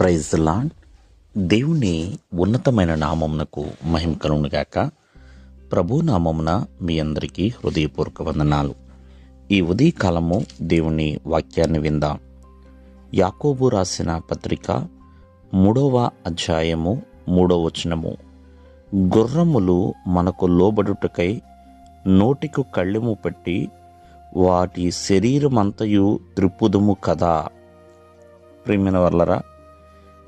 Praise lord దేవుని ఉన్నతమైన నామమునకు మహిమ కలుగునుగాక ప్రభు నామమున మీ అందరికీ హృదయపూర్వక వందనాలు. ఈ ఉదయకాలము దేవుని వాక్యాన్ని విందాం. యాకోబు రాసిన పత్రిక మూడవ అధ్యాయము మూడవ వచనము. గుర్రములు మనకు లోబడుటకై నోటికు కళ్ళెము పెట్టి వాటి శరీరమంతయు త్రిప్పుదుము కదా. ప్రియమైన వర్లరా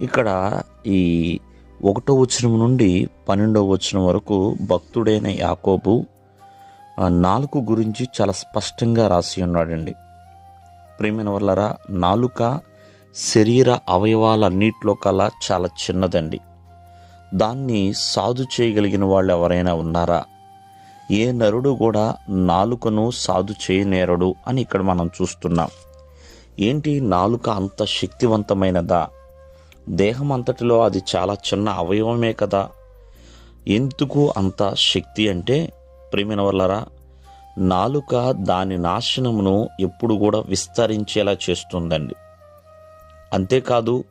ఇక్కడ ఈ ఒకటో వచనం నుండి పన్నెండవ వచనం వరకు భక్తుడైన యాకోబు నాలుగు నాలుక గురించి చాలా స్పష్టంగా రాసి ఉన్నాడండి. ప్రేమైన వల్లరా నాలుక శరీర అవయవాలన్నిటిలో కల్లా చాలా చిన్నదండి. దాన్ని సాధు చేయగలిగిన వాళ్ళు ఎవరైనా ఉన్నారా? ఏ నరుడు కూడా నాలుకను సాధు చేయనేరడు అని ఇక్కడ మనం చూస్తున్నాం. ఏంటి నాలుక అంత శక్తివంతమైనదా? దేహం అంతటిలో అది చాలా చిన్న అవయవమే కదా. ఎందుకు అంత శక్తి అంటే ప్రేమిన వల్లరా నాలుక దాని నాశనమును ఎప్పుడు కూడా విస్తరించేలా చేస్తుందండి. అంతేకాదు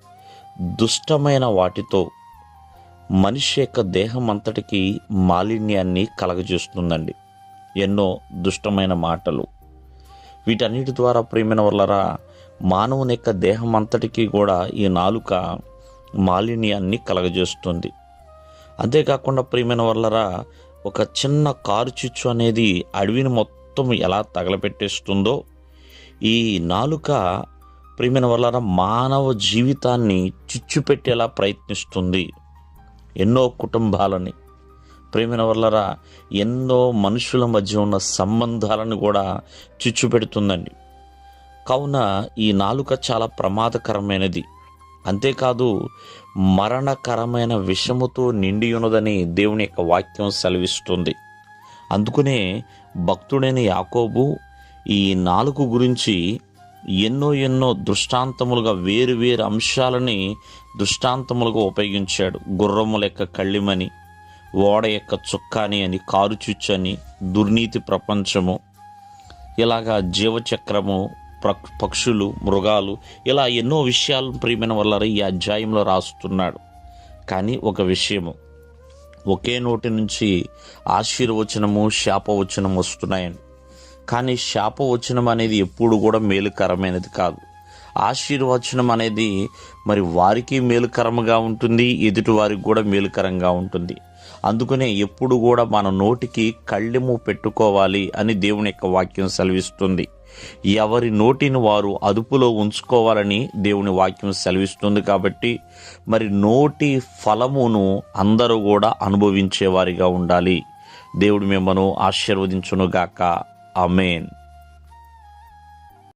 దుష్టమైన వాటితో మనిషి యొక్క దేహం అంతటికి మాలిన్యాన్ని కలగజేస్తుందండి. ఎన్నో దుష్టమైన మాటలు. వీటన్నిటి ద్వారా ప్రేమిన వల్లరా మానవుని యొక్క దేహం అంతటికీ కూడా ఈ నాలుక మాలిన్యాన్ని కలగజేస్తుంది. అంతేకాకుండా ప్రియమైన వల్లరా ఒక చిన్న కారు చిచ్చు అనేది అడవిని మొత్తం ఎలా తగలపెట్టేస్తుందో ఈ నాలుక ప్రియమైన వల్లరా మానవ జీవితాన్ని చిచ్చు పెట్టేలా ప్రయత్నిస్తుంది. ఎన్నో కుటుంబాలని. ప్రేమిన వల్లరా ఎన్నో మనుషుల మధ్య ఉన్న సంబంధాలను కూడా చిచ్చు పెడుతుందండి కావున ఈ నాలుక చాలా ప్రమాదకరమైనది. అంతేకాదు మరణకరమైన విషముతో నిండి ఉన్నదని దేవుని యొక్క వాక్యం సెలవిస్తుంది. అందుకనే భక్తుడైన యాకోబు ఈ నాలుగు గురించి ఎన్నో ఎన్నో దృష్టాంతములుగా వేరు వేరు అంశాలని దృష్టాంతములుగా ఉపయోగించాడు. గుర్రముల యొక్క కళ్ళిమని ఓడ యొక్క చుక్కాని అని కారుచుచ్చని దుర్నీతి ప్రపంచము ఇలాగా జీవచక్రము పక్షులు మృగాలు ఇలా ఎన్నో విషయాలు ప్రియమైన వల్ల ఈ అధ్యాయంలో రాస్తున్నాడు. కానీ ఒక విషయము ఒకే నోటి నుంచి ఆశీర్వచనము శాపవచనం వస్తున్నాయండి కానీ శాపవచనం అనేది ఎప్పుడు కూడా మేలుకరమైనది కాదు. ఆశీర్వచనం అనేది మరి వారికి మేలుకరముగా ఉంటుంది ఎదుటి వారికి కూడా మేలుకరంగా ఉంటుంది. అందుకనే ఎప్పుడు కూడా మన నోటికి కళ్ళెము పెట్టుకోవాలి అని దేవుని యొక్క వాక్యం సెలవిస్తుంది. ఎవరి నోటిని వారు అదుపులో ఉంచుకోవాలని దేవుని వాక్యం సెలవిస్తుంది కాబట్టి మరి నోటి ఫలమును అందరూ కూడా అనుభవించేవారిగా ఉండాలి. దేవుడు మిమ్మను ఆశీర్వదించునుగాక. అమేన్